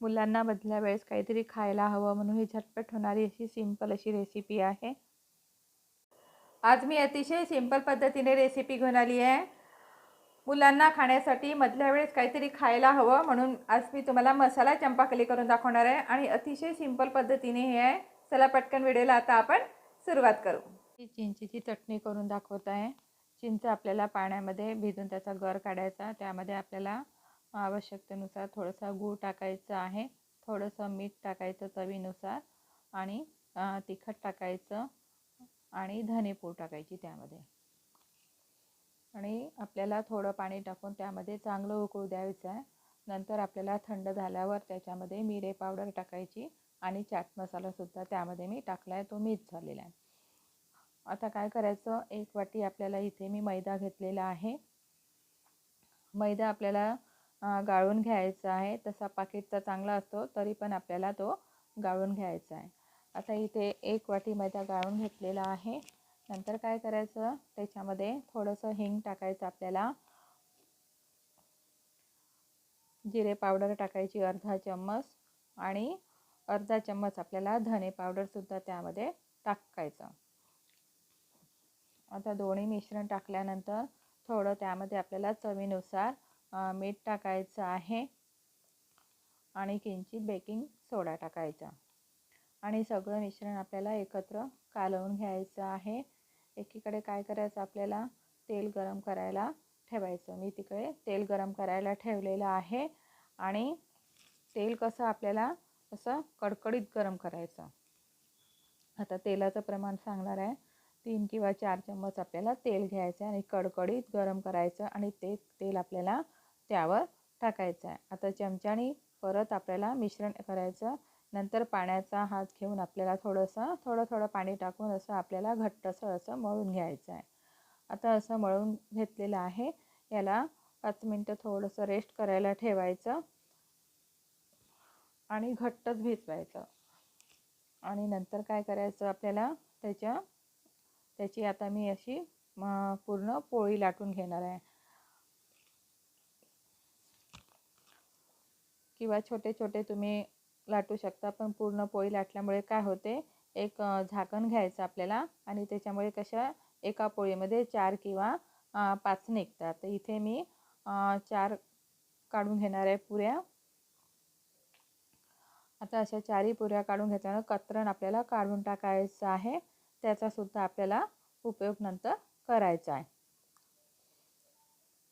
मुलांना मधल्या वेळेस काहीतरी खायला हवं म्हणून ही झटपट होणारी अशी सिंपल अशी रेसिपी आहे. आज मी अतिशय सिंपल पद्धतीने रेसिपी घेऊन आली आहे. मुलांना खाण्यासाठी मधल्या वेळेस काहीतरी खायला हवं म्हणून आज मी तुम्हाला मसाला चंपाकली करून दाखवणार आहे आणि अतिशय सिंपल पद्धतीने हे आहे. चला पटकन व्हिडिओला आता आपण सुरुवात करू. ही चिंचीची चटणी करून दाखवत आहे. चिंच आपल्याला पाण्यामध्ये भिजून त्याचा गर काढायचा. त्यामध्ये आपल्याला आवश्यकतेनुसार थोडंसं गूळ टाकायचं आहे. थोडंसं मीठ टाकायचं चवीनुसार आणि तिखट टाकायचं आणि धनेपूड टाकायची त्यामध्ये. आणि आपल्याला थोडं पाणी टाकून त्यामध्ये चांगलं उकळू द्यायचं आहे. नंतर आपल्याला थंड झाल्यावर त्याच्यामध्ये मिरे पावडर टाकायची आणि चाट मसालासुद्धा त्यामध्ये मी टाकला आहे तो मीठ झालेला आहे. आता काय करायचं? एक वाटी आपल्याला इथे मी मैदा घेतलेला आहे. मैदा आपल्याला गाळून घ्यायचा आहे. तसा पाकिटचा चांगला असतो तरी पण आपल्याला तो गाळून घ्यायचा आहे. आता इथे एक वाटी मैदा गाळून घेतलेला आहे. नंतर काय करायचं? त्याच्यामध्ये थोडंसं हिंग टाकायचं आपल्याला. जिरे पावडर टाकायची अर्धा चम्मच आणि अर्धा चम्मच आपल्याला धने पावडरसुद्धा त्यामध्ये टाकायचं. आता दोन्ही मिश्रण टाकल्यानंतर थोडं त्यामध्ये आपल्याला चवीनुसार मीठ टाकायचं आहे. आणि किंचित बेकिंग सोडा टाकायचा. आणि सगळं मिश्रण आपल्याला एकत्र कालवून घ्यायचं आहे. एकीकडे काय करायचं आपल्याला? तेल गरम करायला ठेवायचं. मी तिकडे तेल गरम करायला ठेवलेलं आहे. आणि तेल कसं आपल्याला असं कडकडीत गरम करायचं. आता तेलाचं प्रमाण सांगणार आहे. तीन किंवा चार चम्मच आपल्याला तेल घ्यायचं आहे आणि कडकडीत गरम करायचं आणि ते तेल आपल्याला त्यावर टाकायचं आहे. आता चमच्याने परत आपल्याला मिश्रण करायचं. नंतर पाण्याचा हात घेऊन आपल्याला थोडंसं थोडं थोडं पाणी टाकून असं आपल्याला घट्टसं असं मळून घ्यायचं आहे. आता असं मळून घेतलेलं आहे. याला पाच मिनटं थोडंसं रेस्ट करायला ठेवायचं आणि घट्टच भिजवायचं. आणि नंतर काय करायचं आपल्याला? त्याच्या त्याची आता मी अशी पूर्ण पोळी लाटून घेणार आहे. किंवा छोटे छोटे तुम्ही लाटू शकता पण पूर्ण पोळी लाटल्यामुळे काय होते? एक झाकण घ्यायचं आपल्याला आणि त्याच्यामुळे कशा एका पोळीमध्ये चार किंवा पाच निघतात. तर इथे मी चार काढून घेणार आहे पुऱ्या. आता अशा चारही पुऱ्या काढून घेताना कतरण आपल्याला काढून टाकायचं आहे. त्याचासुद्धा आपल्याला उपयोग नंतर करायचा आहे.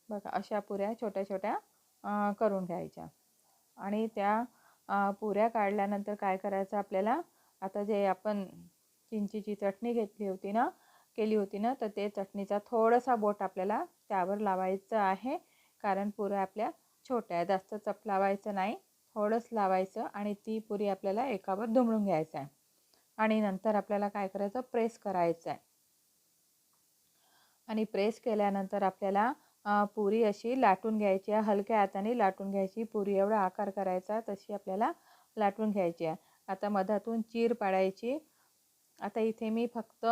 बघा अशा पुऱ्या छोट्या छोट्या करून घ्यायच्या. आणि त्या पुऱ्या काढल्यानंतर काय करायचं आपल्याला? आता जे आपण चिंचीची चटणी घेतली होती ना केली होती ना तर ते चटणीचा थोडासा बोट आपल्याला त्यावर लावायचं आहे. कारण पुऱ्या आपल्या छोट्या आहे जास्त चप लावायचं नाही. थोडंच लावायचं आणि ती पुरी आपल्याला एकावर दुमडून घ्यायचं आहे. आणि नंतर आपल्याला काय करायचं? प्रेस करायचं आहे. आणि प्रेस केल्यानंतर आपल्याला पुरी अशी लाटून घ्यायची आहे. हलक्या हाताने लाटून घ्यायची. पुरी एवढा आकार करायचा तशी आपल्याला लाटून घ्यायची आहे. आता मधातून चीर पाडायची. आता इथे मी फक्त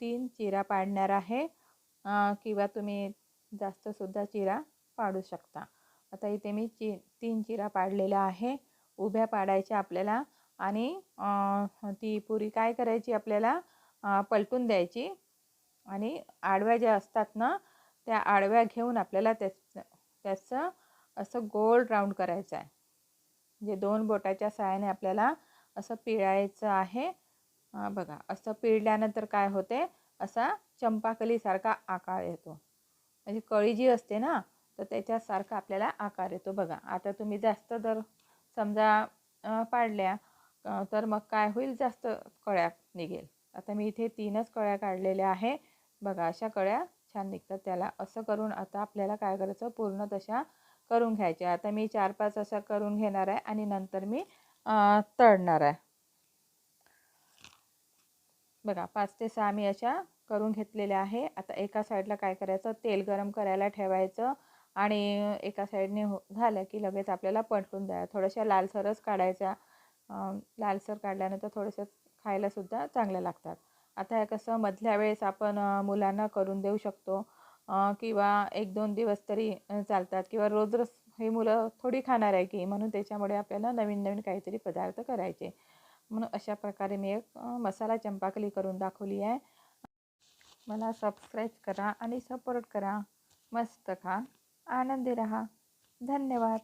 तीन चिरा पाडणार आहे. किंवा तुम्ही जास्तसुद्धा चिरा पाडू शकता. आता इथे मी ची तीन चिरा पाडलेल्या आहे. उभ्या पाडायच्या आपल्याला. आणि ती पुरी काय करायची आपल्याला? पलटून द्यायची. आणि आडव्या ज्या असतात ना त्या आडव्या घेऊन आपल्याला त्याच त्याचं असं गोल राऊंड करायचं आहे. म्हणजे दोन बोटाच्या सहाय्याने आपल्याला असं पिळायचं आहे. बघा असं पिळल्यानंतर काय होते? असा चंपाकलीसारखा आकार येतो. म्हणजे कळी जी असते ना तर त्याच्यासारखा आपल्याला आकार येतो. बघा आता तुम्ही जास्त जर समजा पाडल्या तर मग काय होईल? जास्त कळ्या निघेल. आता मी इथे तीनच कळ्या काढलेल्या आहे. बघा अशा कळ्या छान निघतात त्याला. असं करून आता आपल्याला काय करायचं? पूर्ण तशा करून घ्यायच्या. आता मी चार पाच अशा करून घेणार आहे आणि नंतर मी तळणार आहे. बघा पाच ते सहा मी अशा करून घेतलेल्या आहे. आता एका साईडला काय करायचं? तेल गरम करायला ठेवायचं आणि एका साईडने हो झालं की लगेच आपल्याला पलटून द्या थोड्याशा लालसरच काढायच्या. लालसर काढल्यानंतर थोडंसं खायलासुद्धा चांगल्या लागतात. आता हे कसं मधल्या वेळेस आपण मुलांना करून देऊ शकतो किंवा एक दोन दिवस तरी चालतात किंवा रोज रोज हे मुलं थोडी खाणार आहे की म्हणून त्याच्यामुळे आपल्याला नवीन नवीन काहीतरी पदार्थ करायचे. म्हणून अशा प्रकारे मी एक मसाला चंपाकली करून दाखवली आहे. मला सबस्क्राईब करा आणि सपोर्ट करा. मस्त खा. आनंदी रहा. धन्यवाद.